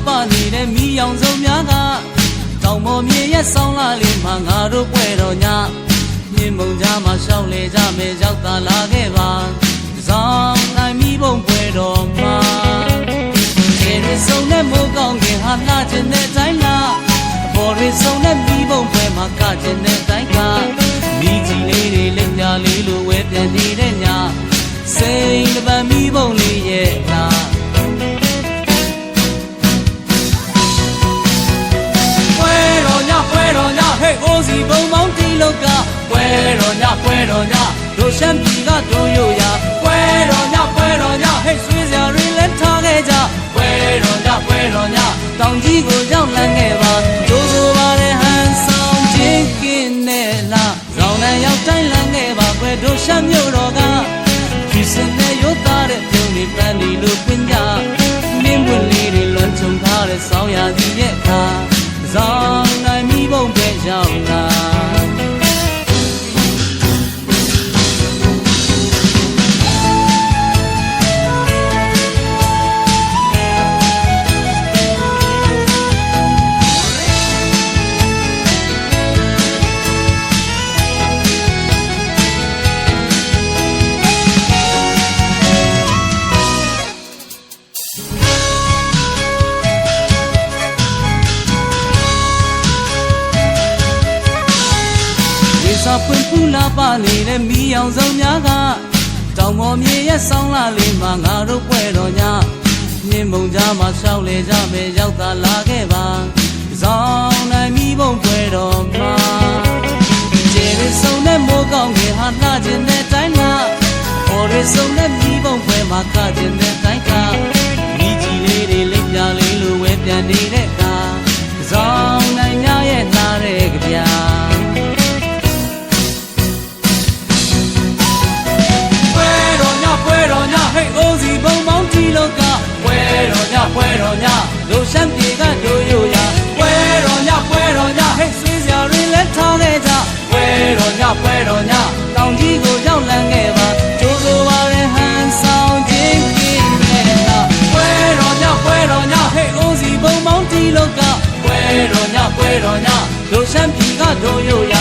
စာပွင့်ပူလာပါနေတဲ့မိအောင်စုံများကတောင်ပေါ်မြေရဲ့ဆောင်းလာလေးမှာငါတို့ပွဲတော်ညမြင်မုံကြားမှာရှောင်းလေကြမယ်ရောက်သာလာခဲ့ပါဇောင်းနိုင်မိဘုံပွဲတော်မှာခြေရစုံနဲ့မိုးကောင်းခင်ဟာလာခြင်းနဲ့တိုင်းလားအပေါ်ရစုံနဲ့မိဘုံ ပွဲတော်ညပွဲတော်ညတို့ရှမ်းပြည်ကတို့ရိုရ စာပွင့်ပူလာပါနေတဲ့မီးအောင်စုံများကတောင်ပေါ်မြေရဲ့ဆောင်းလာလေးမှာငါတို့ပွဲတော်ညမြင်းမုံကြားမှာရှောက်လေကြမယ်ရောက်သာလာခဲ့ပါဇောင်းနိုင်မိဘုံပွဲတော်မှာကျေရစုံနဲ့မိုးကောင်းခင်ဟာလှခြင်းတဲ့တိုင်းမှာပေါ်ရစုံနဲ့မိဘုံပွဲမှာကခြင်းတဲ့တိုင်းကမိကြီးလေးတွေလက်ပြလေးလိုဝဲပြန်နေတဲ့ကဇောင်းနိုင်ညရဲ့လာတဲ့ကြပြာပွဲ ရှမ်းပြေကတို့ရိုရပွဲတော်ညပွဲတော်ညဟဲ့ဆွေးစရာတွေလည်းထားခဲ့ကြပွဲတော်ညပွဲတော်ညတောင်ကြီးကိုရောက်လန်းခဲ့ပါကျိုးဆိုပါရဲ့ဟန်ဆောင်ခြင်းကင်းနဲ့လားပွဲတော်ညပွဲတော်ညဟဲ့အိုးစီဘုံမောင်းတီလောကပွဲတော်ညပွဲတော်ညလိုရှမ်းပြေကတို့ရိုရ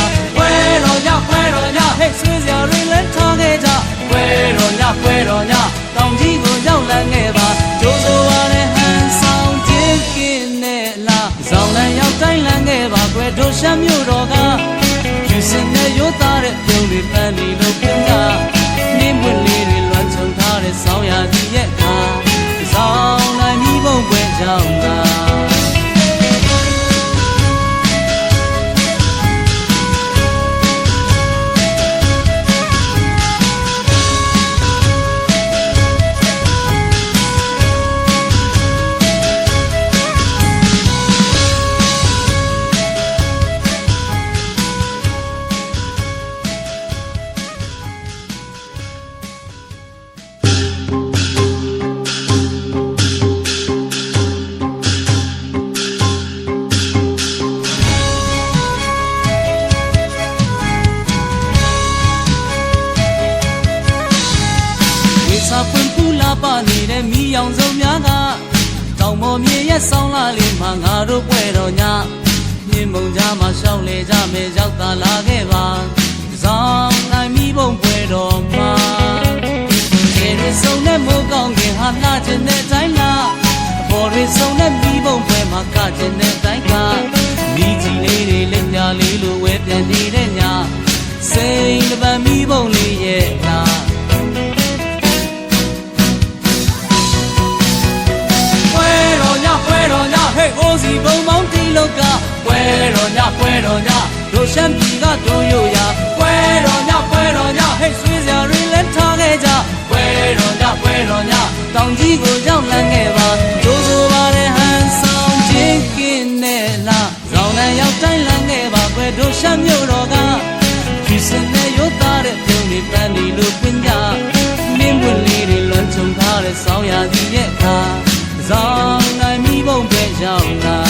ဝေစာပွင့်ပူလာပါနေတဲ့မိအောင်စုံများကတောင်ပေါ်မြေရဲ့ဆောင်းလာလေးမှာငါတို့ပွဲတော်ညမြင်းမုံကြားမှာရှောင်းလေကြမယ်ရောက်သာလာခဲ့ပါဇောင်းနိုင်မိဘုံပွဲတော်မှာခြေရစုံနဲ့မိုးကောင်းခင်ဟာလှခြင်းတဲ့တိုင်းလားအပေါ်ရစုံနဲ့မိဘုံပွဲမှာကခြင်းတဲ့တိုင်းကမိကြီးလေးတွေလက်ညာလေးလိုဝဲပြန်နေတဲ့ညစိန်တပံမိဘုံလေးရဲ့နာ ရှမ်းပြည်ကတို့ရိုရပွဲတော်ညပွဲတော်ညဟဲ့ဆွေးစရာတွေလည်းထားခဲ့ကြပွဲတော်ညပွဲတော်ညတောင်ကြီးကိုရောက်လန်းခဲ့ပါကျိုးဆိုပါတဲ့ဟန်ဆောင်ချင်းကင်းနဲ့လာဇောင်းနဲ့ရောက်တိုင်းလန်းခဲ့ပါကွယ်တို့ရှမ်းမြို့တော်ကဒီစင်နဲ့ရုပ်သားတဲ့ပြုံးနေပန်းဒီလိုပင်ကြနင်းပွင့်လေးတွေလွန်ချုံထားတဲ့ဆောင်းရာသီရဲ့အခါဇောင်းနိုင်မိဘုံပဲရောက်လာ